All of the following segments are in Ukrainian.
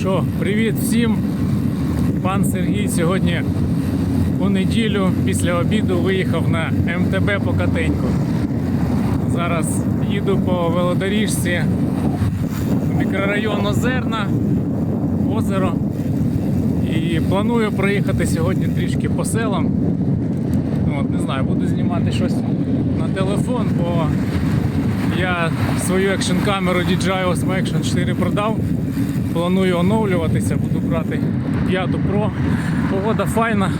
що, привіт всім. Пан Сергій сьогодні у неділю після обіду виїхав на МТБ по Катеньку. Зараз їду по велодоріжці в мікрорайон Озерна, озеро. І планую проїхати сьогодні трішки по селам. От, не знаю, буду знімати щось на телефон, бо я свою екшн камеру DJI Osmo Action 4 продав. Планую оновлюватися, буду брати 5 Pro. Погода файна,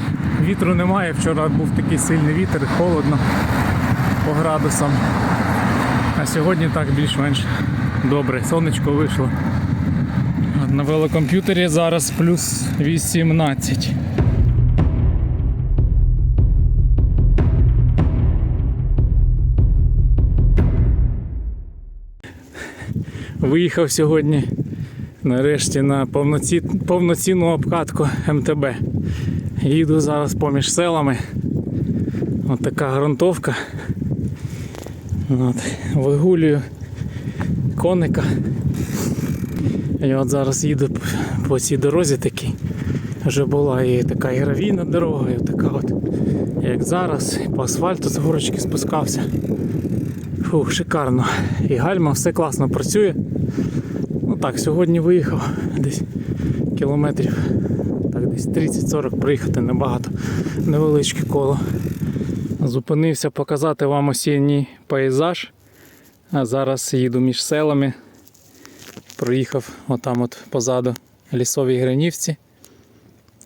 вітру немає. Вчора був такий сильний вітер, холодно по градусам. А сьогодні так більш-менш добре. Сонечко вийшло. На велокомп'ютері зараз плюс 18. Виїхав сьогодні нарешті на повноці... повноцінну обкатку МТБ. Їду зараз поміж селами. От така ґрунтовка. От, вигулюю коника. І от зараз їду по цій дорозі такій. Вже була і така і гравійна дорога, і така от, як зараз, по асфальту з горочки спускався. Фух, шикарно. І гальма все класно працює. Так, сьогодні виїхав десь кілометрів. Так, десь 30-40 проїхати небагато. Невеличке коло. Зупинився показати вам осінній пейзаж. А зараз їду між селами. Проїхав отам от позаду лісовій гранівці.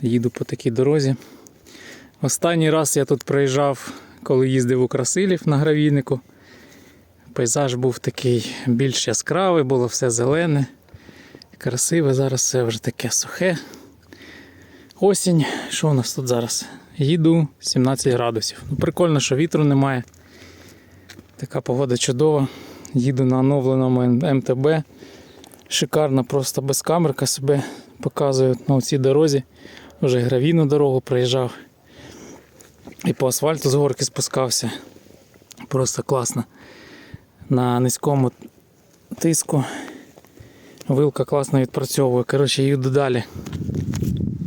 Їду по такій дорозі. Останній раз я тут проїжджав, коли їздив у Красилів на гравійнику. Пейзаж був такий більш яскравий, було все зелене, красиве. Зараз все вже таке сухе. Осінь. Що у нас тут зараз? Їду 17 градусів. Ну, прикольно, що вітру немає. Така погода чудова. Їду на оновленому МТБ. Шикарно, просто без камерка себе показує на цій дорозі. Вже гравійну дорогу проїжджав. І по асфальту з горки спускався. Просто класно на низькому тиску. Вилка класно відпрацьовує. Коротше, їду далі.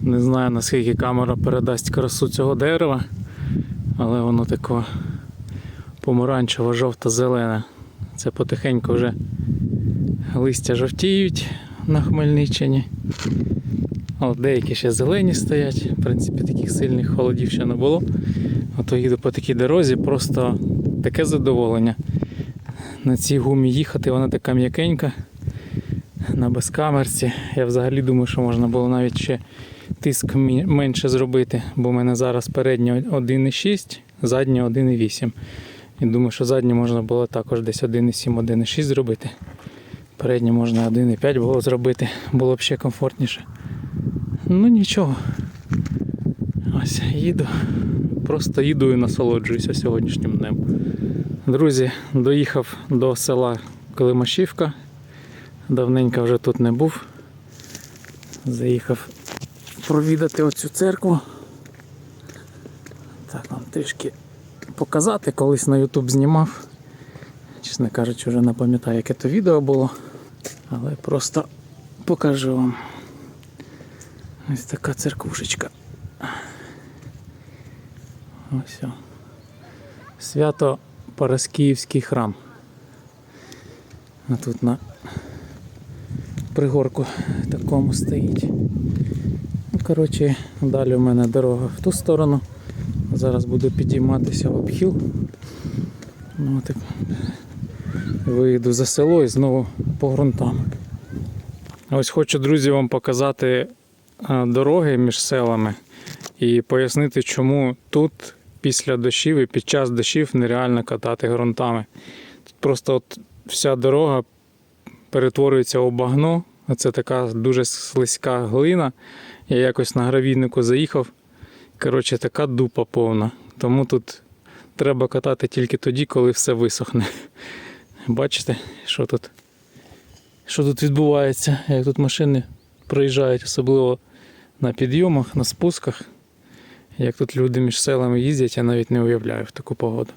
Не знаю наскільки камера передасть красу цього дерева, але воно таке помаранчево жовто-зелене. Це потихеньку вже листя жовтіють на Хмельниччині. Але деякі ще зелені стоять. В принципі, таких сильних холодів ще не було. Ото їду по такій дорозі, просто таке задоволення на цій гумі їхати, вона така м'якенька. На безкамерці. Я взагалі думаю, що можна було навіть ще тиск менше зробити, бо в мене зараз переднє 1,6, заднє 1,8. І думаю, що заднє можна було також десь 1,7, 1,6 зробити. Переднє можна 1,5 було зробити, було б ще комфортніше. Ну нічого. Ось їду. Просто їду і насолоджуюся сьогоднішнім днем. Друзі, доїхав до села Климашівка. Давненько вже тут не був. Заїхав провідати оцю церкву. Так, вам трішки показати, колись на YouTube знімав. Чесно кажучи, вже не пам'ятаю, яке то відео було. Але просто покажу вам. Ось така церквушечка. Ось. Свято Параскіївський храм. А тут на пригорку такому стоїть. Ну, коротше, далі у мене дорога в ту сторону. Зараз буду підійматися в обхіл. Ну, так. Вийду за село і знову по ґрунтам. Ось хочу, друзі, вам показати дороги між селами і пояснити, чому тут після дощів і під час дощів нереально катати ґрунтами. Тут просто от вся дорога перетворюється у багно. Це така дуже слизька глина. Я якось на гравійнику заїхав. Коротше, така дупа повна. Тому тут треба катати тільки тоді, коли все висохне. Бачите, що тут? Що тут відбувається? Як тут машини проїжджають, особливо на підйомах, на спусках. Як тут люди між селами їздять, я навіть не уявляю в таку погоду.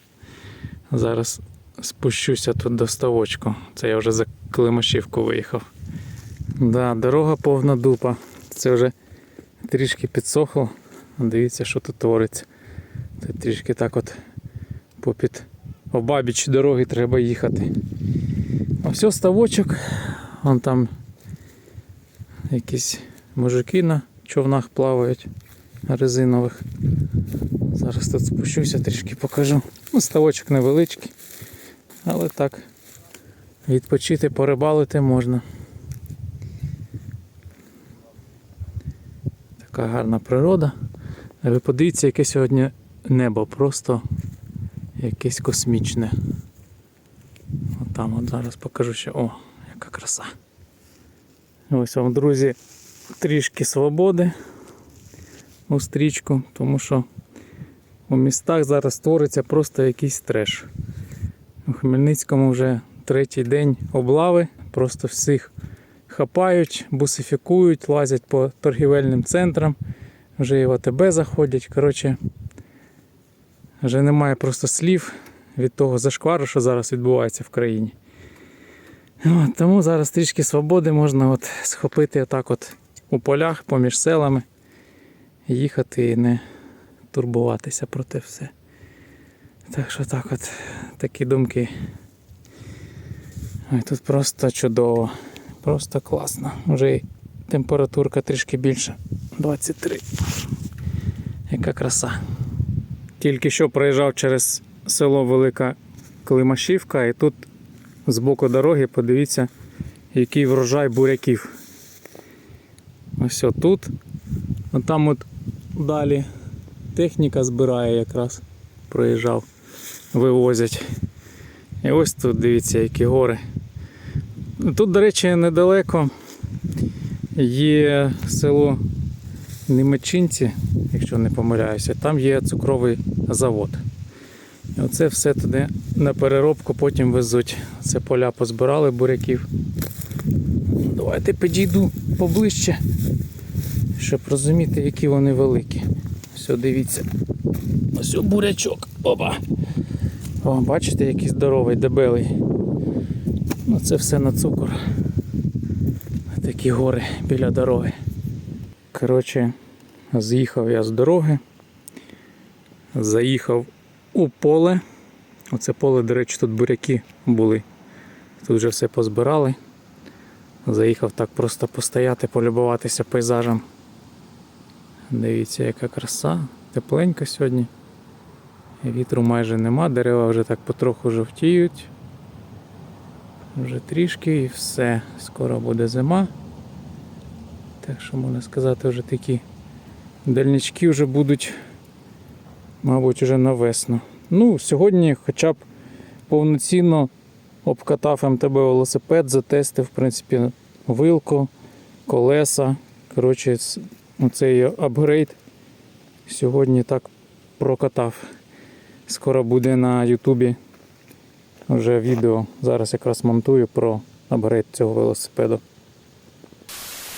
Зараз спущуся тут до ставочку. Це я вже Климашівку виїхав. Да, дорога повна дупа. Це вже трішки підсохло. Дивіться, що тут твориться. Це трішки так от попід обабіч дороги треба їхати. А все ставочок. Вон там якісь мужики на човнах плавають резинових. Зараз тут спущуся, трішки покажу. Ну, ставочок невеличкий, але так відпочити, порибалити можна. Така гарна природа. Ви подивіться, яке сьогодні небо, просто якесь космічне. От там от зараз покажу ще. О, яка краса. Ось вам, друзі, трішки свободи у стрічку, тому що у містах зараз твориться просто якийсь треш. У Хмельницькому вже третій день облави, просто всіх хапають, бусифікують, лазять по торгівельним центрам, вже і в АТБ заходять. Коротше, вже немає просто слів від того зашквару, що зараз відбувається в країні. От, тому зараз трішки свободи можна от схопити отак от у полях поміж селами, їхати і не турбуватися про те все. Так що так от такі думки. Ой, тут просто чудово, просто класно. Вже й температурка трішки більша. 23. Яка краса. Тільки що проїжджав через село Велика Климашівка і тут з боку дороги подивіться, який врожай буряків. Ось тут. А там от далі техніка збирає якраз. Проїжджав, вивозять. І ось тут дивіться, які гори. Тут, до речі, недалеко є село Немечинці, якщо не помиляюся, там є цукровий завод. І оце все туди на переробку потім везуть. Це поля позбирали буряків. Давайте підійду поближче, щоб розуміти, які вони великі. Все, дивіться. Ось бурячок. Опа. О, бачите, який здоровий, дебелий. Ну, це все на цукор. Такі гори біля дороги. Коротше, з'їхав я з дороги. Заїхав у поле. Оце поле, до речі, тут буряки були. Тут вже все позбирали. Заїхав так просто постояти, полюбуватися пейзажем. Дивіться, яка краса. Тепленько сьогодні. Вітру майже нема, дерева вже так потроху жовтіють. Вже трішки і все. Скоро буде зима. Так що можна сказати, вже такі дальнички вже будуть, мабуть, вже на весну. Ну, сьогодні хоча б повноцінно обкатав МТБ велосипед, затестив, в принципі, вилку, колеса. Коротше, оцей апгрейд сьогодні так прокатав. Скоро буде на Ютубі вже відео. Зараз якраз монтую про апгрейд цього велосипеду.